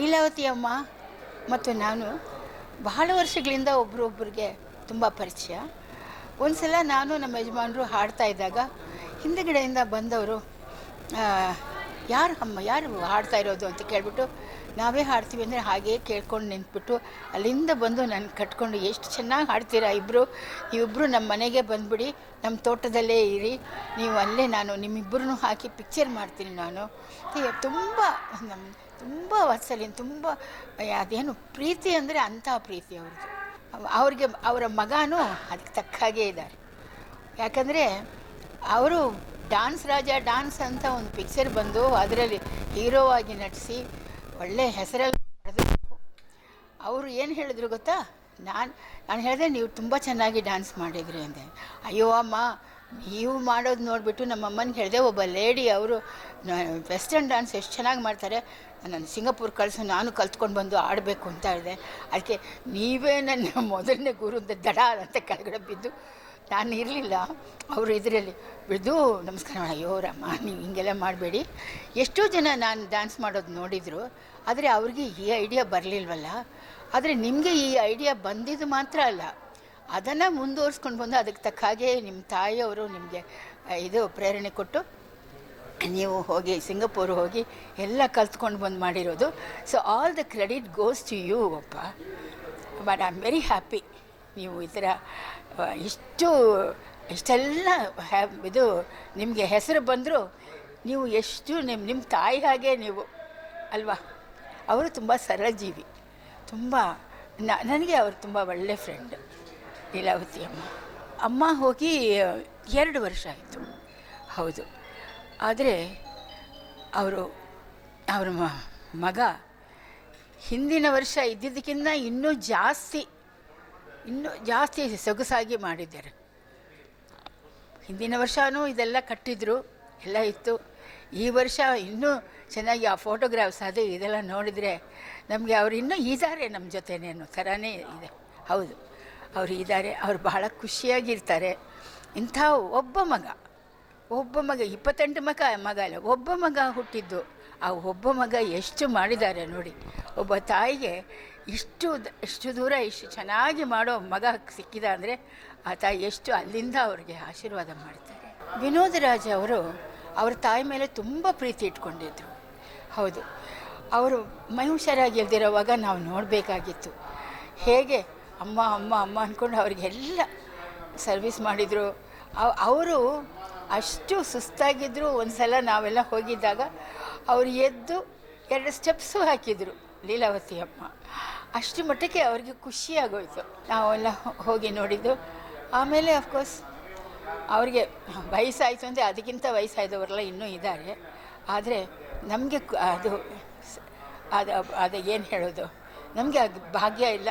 ಲೀಲಾವತಿ ಅಮ್ಮ ಮತ್ತು ನಾನು ಬಹಳ ವರ್ಷಗಳಿಂದ ಒಬ್ರೊಬ್ರಿಗೆ ತುಂಬ ಪರಿಚಯ. ಒಂದು ಸಲ ನಾನು ನಮ್ಮ ಯಜಮಾನರು ಹಾಡ್ತಾ ಇದ್ದಾಗ ಹಿಂದುಗಡೆಯಿಂದ ಬಂದವರು ಯಾರು ಅಮ್ಮ, ಯಾರು ಹಾಡ್ತಾ ಇರೋದು? ಅಂತ ಕೇಳಿಬಿಟ್ಟು, ನಾವೇ ಹಾಡ್ತೀವಿ ಅಂದರೆ ಹಾಗೇ ಕೇಳ್ಕೊಂಡು ನಿಂತ್ಬಿಟ್ಟು, ಅಲ್ಲಿಂದ ಬಂದು ನನ್ನ ಕಟ್ಕೊಂಡು ಎಷ್ಟು ಚೆನ್ನಾಗಿ ಹಾಡ್ತೀರಾ ಇಬ್ಬರು ನೀವಿಬ್ಬರು ನಮ್ಮ ಮನೆಗೆ ಬಂದುಬಿಡಿ ನಮ್ಮ ತೋಟದಲ್ಲೇ ಇರಿ, ನೀವು ಅಲ್ಲೇ ನಾನು ನಿಮ್ಮಿಬ್ಬರನ್ನು ಹಾಕಿ ಪಿಕ್ಚರ್ ಮಾಡ್ತೀನಿ ನಾನು. ತುಂಬ ನಮ್ಮ ತುಂಬ ವಾತ್ಸಲ್ಯ ತುಂಬ ಅದೇನು ಪ್ರೀತಿ ಅಂದರೆ ಅಂಥ ಪ್ರೀತಿ ಅವ್ರದ್ದು. ಅವ್- ಅವ್ರಿಗೆ, ಅವರ ಮಗನೂ ಅದಕ್ಕೆ ತಕ್ಕ ಇದ್ದಾರೆ. ಯಾಕಂದರೆ ಅವರು ಡಾನ್ಸ್ ರಾಜ, ಡಾನ್ಸ್ ಅಂತ ಒಂದು ಪಿಕ್ಚರ್ ಬಂದು ಅದರಲ್ಲಿ ಹೀರೋ ಆಗಿ ನಟಿಸಿ ಒಳ್ಳೆ ಹೆಸರಲ್ಲಿ ಪಡೆದ್ರು ಅವರು ಏನು ಹೇಳಿದ್ರು ಗೊತ್ತಾ? ನಾನು ನಾನು ಹೇಳಿದೆ, ನೀವು ತುಂಬ ಚೆನ್ನಾಗಿ ಡ್ಯಾನ್ಸ್ ಮಾಡಿದ್ರಿ ಅಂದೆ. ಅಯ್ಯೋ, ಅಮ್ಮ ನೀವು ಮಾಡೋದು ನೋಡಿಬಿಟ್ಟು ನಮ್ಮ ಅಮ್ಮನಿಗೆ ಹೇಳಿದೆ, ಒಬ್ಬ ಲೇಡಿ ಅವರು ವೆಸ್ಟರ್ನ್ ಡ್ಯಾನ್ಸ್ ಎಷ್ಟು ಚೆನ್ನಾಗಿ ಮಾಡ್ತಾರೆ. ನಾನು ಸಿಂಗಾಪುರ್ ಕಳಿಸು, ನಾನು ಕಲ್ತ್ಕೊಂಡು ಬಂದು ಆಡಬೇಕು ಅಂತ ಹೇಳಿದೆ. ಅದಕ್ಕೆ ನೀವೇ ನನ್ನ ಮೊದಲನೇ ಗುರು ಅಂತ, ದಡ ಅಂತ ಕೆಳಗಡೆ ಬಿದ್ದು ನಾನು ಇರಲಿಲ್ಲ. ಅವರು ಇದರಲ್ಲಿ ಬಿದ್ದು ನಮಸ್ಕಾರ ಅಯ್ಯೋ ರಮ್ಮ ನೀವು ಹಿಂಗೆಲ್ಲ ಮಾಡಬೇಡಿ. ಎಷ್ಟೋ ಜನ ನಾನು ಡ್ಯಾನ್ಸ್ ಮಾಡೋದು ನೋಡಿದರು, ಆದರೆ ಅವ್ರಿಗೆ ಈ ಐಡಿಯಾ ಬರಲಿಲ್ವಲ್ಲ. ಆದರೆ ನಿಮಗೆ ಈ ಐಡಿಯಾ ಬಂದಿದ್ದು ಮಾತ್ರ ಅಲ್ಲ. ಅದನ್ನು ಮುಂದುವರ್ಸ್ಕೊಂಡು ಬಂದು ಅದಕ್ಕೆ ತಕ್ಕ ಹಾಗೆ ನಿಮ್ಮ ತಾಯಿಯವರು ನಿಮಗೆ ಇದು ಪ್ರೇರಣೆ ಕೊಟ್ಟು ನೀವು ಹೋಗಿ ಸಿಂಗಪೂರ್ ಹೋಗಿ ಎಲ್ಲ ಕಲ್ತ್ಕೊಂಡು ಬಂದು ಮಾಡಿರೋದು. So all the credit goes to you ಅಪ್ಪ. But I am very happy ನೀವು ಈ ಥರ ಇಷ್ಟು, ಇಷ್ಟೆಲ್ಲ ಹ್ಯಾ, ಇದು ನಿಮಗೆ ಹೆಸರು ಬಂದರೂ ನೀವು ಎಷ್ಟು ನಿಮ್ಮ ನಿಮ್ಮ ತಾಯಿ ಹಾಗೆ ನೀವು, ಅಲ್ವಾ? ಅವರು ತುಂಬ ಸರಳ ಜೀವಿ. ತುಂಬ ನನಗೆ ಅವರು ತುಂಬ ಒಳ್ಳೆ ಫ್ರೆಂಡ್ ಲೀಲಾವತಿ ಅಮ್ಮ ಅಮ್ಮ ಹೋಗಿ ಎರಡು ವರ್ಷ ಆಯಿತು. ಹೌದು. ಆದರೆ ಅವರು, ಅವರ ಮಗ ಹಿಂದಿನ ವರ್ಷ ಇದ್ದಿದ್ದಕ್ಕಿಂತ ಇನ್ನೂ ಜಾಸ್ತಿ ಇನ್ನೂ ಜಾಸ್ತಿ ಸೊಗಸಾಗಿ ಮಾಡಿದ್ದಾರೆ. ಹಿಂದಿನ ವರ್ಷವೂ ಇದೆಲ್ಲ ಕಟ್ಟಿದ್ರು, ಎಲ್ಲ ಇತ್ತು. ಈ ವರ್ಷ ಇನ್ನೂ ಚೆನ್ನಾಗಿ ಆ ಫೋಟೋಗ್ರಾಫ್ಸ್ ಅದು ಇದೆಲ್ಲ ನೋಡಿದರೆ ನಮಗೆ ಅವರು ಇನ್ನೂ ಇದ್ದಾರೆ ನಮ್ಮ ಜೊತೆನೇ ಅನ್ನೋ ಥರನೇ ಇದೆ. ಹೌದು. ಅವರು ಇದ್ದಾರೆ ಅವರು ಬಹಳ ಖುಷಿಯಾಗಿರ್ತಾರೆ. ಇಂಥ ಒಬ್ಬ ಮಗ ಒಬ್ಬ ಮಗ, ಇಪ್ಪತ್ತೆಂಟು ಮಗ ಮಗ ಅಲ್ಲ, ಒಬ್ಬ ಮಗ ಹುಟ್ಟಿದ್ದು, ಆ ಒಬ್ಬ ಮಗ ಎಷ್ಟು ಮಾಡಿದ್ದಾರೆ ನೋಡಿ. ಒಬ್ಬ ತಾಯಿಗೆ ಇಷ್ಟು ಇಷ್ಟು ದೂರ ಇಷ್ಟು ಚೆನ್ನಾಗಿ ಮಾಡೋ ಮಗ ಸಿಕ್ಕಿದ ಅಂದರೆ ಆ ತಾಯಿ ಎಷ್ಟು ಅಲ್ಲಿಂದ ಅವ್ರಿಗೆ ಆಶೀರ್ವಾದ ಮಾಡ್ತಾರೆ. ವಿನೋದರಾಜ್ ಅವರು, ಅವ್ರ ತಾಯಿ ಮೇಲೆ ತುಂಬ ಪ್ರೀತಿ ಇಟ್ಕೊಂಡಿದ್ರು. ಹೌದು, ಅವರು ಮನುಷ್ಯರಾಗಿಲ್ದಿರೋವಾಗ ನಾವು ನೋಡಬೇಕಾಗಿತ್ತು. ಹೇಗೆ ಅಮ್ಮ ಅಮ್ಮ ಅಮ್ಮ ಅಂದ್ಕೊಂಡು ಅವ್ರಿಗೆಲ್ಲ ಸರ್ವಿಸ್ ಮಾಡಿದರು. ಅವರು ಅಷ್ಟು ಸುಸ್ತಾಗಿದ್ದರು ಒಂದು ಸಲ ನಾವೆಲ್ಲ ಹೋಗಿದ್ದಾಗ ಅವರು ಎದ್ದು ಎರಡು ಸ್ಟೆಪ್ಸು ಹಾಕಿದರು. ಲೀಲಾವತಿ ಅಮ್ಮ. ಅಷ್ಟು ಮಟ್ಟಕ್ಕೆ ಅವ್ರಿಗೆ ಖುಷಿಯಾಗೋಯ್ತು ನಾವೆಲ್ಲ ಹೋಗಿ ನೋಡಿದ್ದು. ಆಮೇಲೆ ಅಫ್ಕೋರ್ಸ್ ಅವ್ರಿಗೆ ವಯಸ್ಸಾಯಿತು ಅಂದರೆ ಅದಕ್ಕಿಂತ ವಯಸ್ಸಾದವರೆಲ್ಲ ಇನ್ನೂ ಇದ್ದಾರೆ. ಆದರೆ ನಮಗೆ ಅದು ಅದು ಅದು ಏನು ಹೇಳೋದು? ನಮಗೆ ಅದು ಭಾಗ್ಯ ಇಲ್ಲ.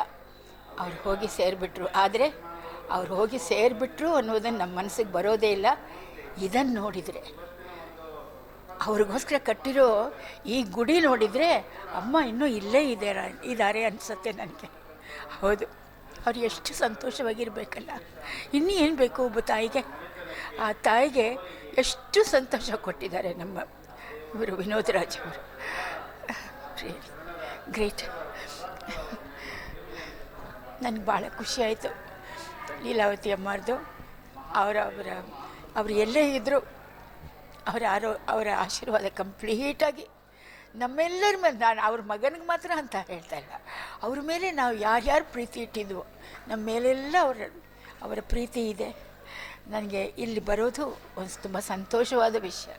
ಅವ್ರು ಹೋಗಿ ಸೇರಿಬಿಟ್ರು. ಆದರೆ ಅವ್ರು ಹೋಗಿ ಸೇರಿಬಿಟ್ರು ಅನ್ನೋದನ್ನು ನಮ್ಮ ಮನಸ್ಸಿಗೆ ಬರೋದೇ ಇಲ್ಲ. ಇದನ್ನು ನೋಡಿದರೆ, ಅವ್ರಿಗೋಸ್ಕರ ಕಟ್ಟಿರೋ ಈ ಗುಡಿ ನೋಡಿದರೆ, ಅಮ್ಮ ಇನ್ನೂ ಇಲ್ಲೇ ಇದೆ ಇದ್ದಾರೆ ಅನಿಸುತ್ತೆ ನನಗೆ. ಹೌದು, ಅವ್ರು ಎಷ್ಟು ಸಂತೋಷವಾಗಿರಬೇಕಲ್ಲ. ಇನ್ನೂ ಏನು ಬೇಕು ಒಬ್ಬ ತಾಯಿಗೆ? ಆ ತಾಯಿಗೆ ಎಷ್ಟು ಸಂತೋಷ ಕೊಟ್ಟಿದ್ದಾರೆ ನಮ್ಮ ಇವರು ವಿನೋದರಾಜ್ ಅವರು. ಗ್ರೇಟ್. ನನಗೆ ಭಾಳ ಖುಷಿ ಆಯಿತು. ಲೀಲಾವತಿ ಅಮ್ಮರದು, ಅವರ ಅವರ, ಅವರು ಎಲ್ಲೇ ಇದ್ದರು ಅವರ ಆರೋ, ಅವರ ಆಶೀರ್ವಾದ ಕಂಪ್ಲೀಟಾಗಿ ನಮ್ಮೆಲ್ಲರ ಮೇಲೆ, ನಾನು ಅವ್ರ ಮಗನಿಗೆ ಮಾತ್ರ ಅಂತ ಹೇಳ್ತಾ ಇಲ್ಲ. ಅವ್ರ ಮೇಲೆ ನಾವು ಯಾರ್ಯಾರು ಪ್ರೀತಿ ಇಟ್ಟಿದ್ವು, ನಮ್ಮ ಮೇಲೆಲ್ಲ ಅವರ ಅವರ ಪ್ರೀತಿ ಇದೆ. ನನಗೆ ಇಲ್ಲಿ ಬರೋದು ಒಂದು ತುಂಬ ಸಂತೋಷವಾದ ವಿಷಯ.